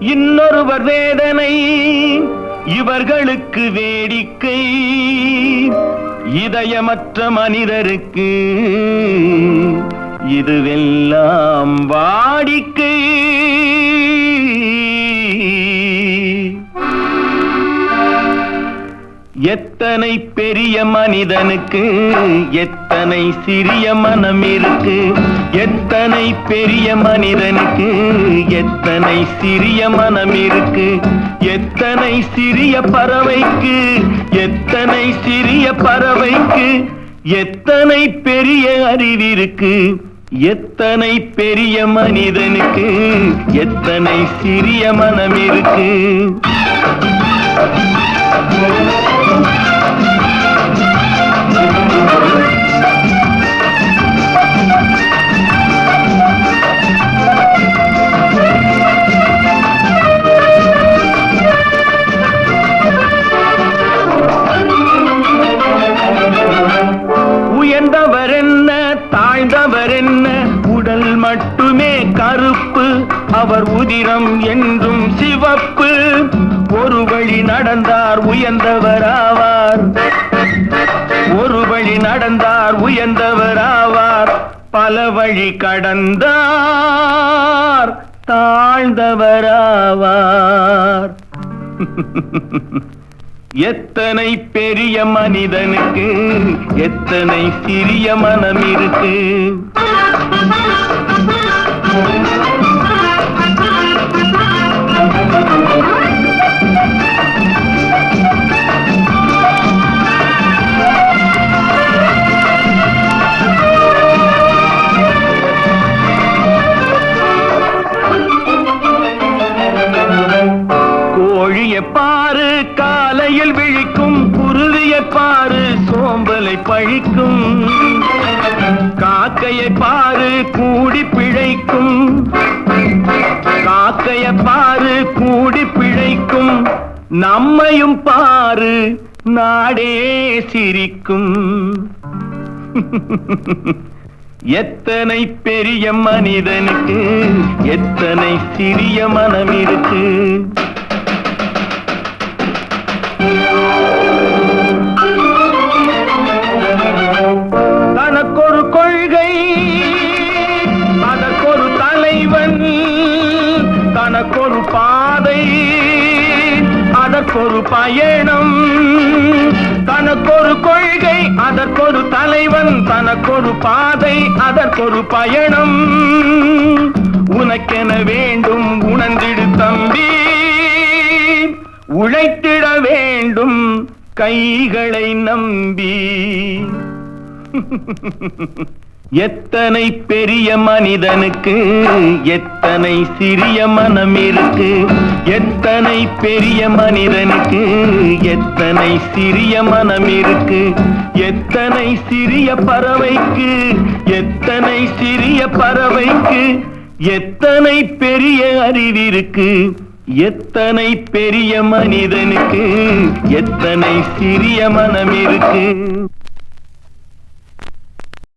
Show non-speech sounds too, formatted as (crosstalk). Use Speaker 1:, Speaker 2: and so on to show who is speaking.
Speaker 1: இன்னொருவர் வேதனை இவர்களுக்கு வேடிக்கை. இதயமற்ற மனிதருக்கு இதுவெல்லாம் வாடிக்கை. எத்தனை பெரிய மனிதனுக்கு எத்தனை சிறிய மனம் இருக்கு எத்தனை பெரிய மனிதனுக்கு எத்தனை சிறிய மனம் இருக்கு எத்தனை சிறிய பறவைக்கு எத்தனை சிறிய பறவைக்கு எத்தனை பெரிய அறிவிருக்கு எத்தனை பெரிய மனிதனுக்கு எத்தனை சிறிய மனம் இருக்கு உயர்ந்தவர் மட்டுமே கருப்பு அவர் உதிரம் என்றும் சிவப்பு. ஒரு வழி நடந்தார் உயர்ந்தவர் ஆவார் ஒரு வழி நடந்தார் உயர்ந்தவர் ஆவார் பல வழி கடந்தார் தாழ்ந்தவராவார். (laughs) எத்தனை பெரிய மனிதனுக்கு எத்தனை சிறிய மனம் இருக்கு கோழியை பாரு காலையில் விழிக்கும் குருவியை பாரு சோம்பலை பழிக்கும். காக்கையை பாரு கூடி பிழைக்கும். காக்கையை பாரு கூடி பிழைக்கும். நம்மையும் பாரு நாடே சிரிக்கும். எத்தனை பெரிய மனிதனுக்கு எத்தனை சிறிய மனம் இருக்கு தனக்கொரு பாதை அதற்கொரு பயணம். தனக்கொரு கொள்கை அதற்கொரு தலைவன். தனக்கொரு பாதை அதற்கொரு பயணம். உனக்கென வேண்டும் உணர்ந்திடு தம்பி. உழைத்திட வேண்டும் கைகளை நம்பி. (laughs) எத்தனை பெரிய மனிதனுக்கு எத்தனை சிறிய மனம் இருக்கு? எத்தனை பெரிய மனிதனுக்கு எத்தனை சிறிய மனம் இருக்கு? எத்தனை சிறிய பறவைக்கு எத்தனை சிறிய பறவைக்கு எத்தனை பெரிய அறிவிருக்கு எத்தனை பெரிய மனிதனுக்கு எத்தனை சிறிய மனம் இருக்கு?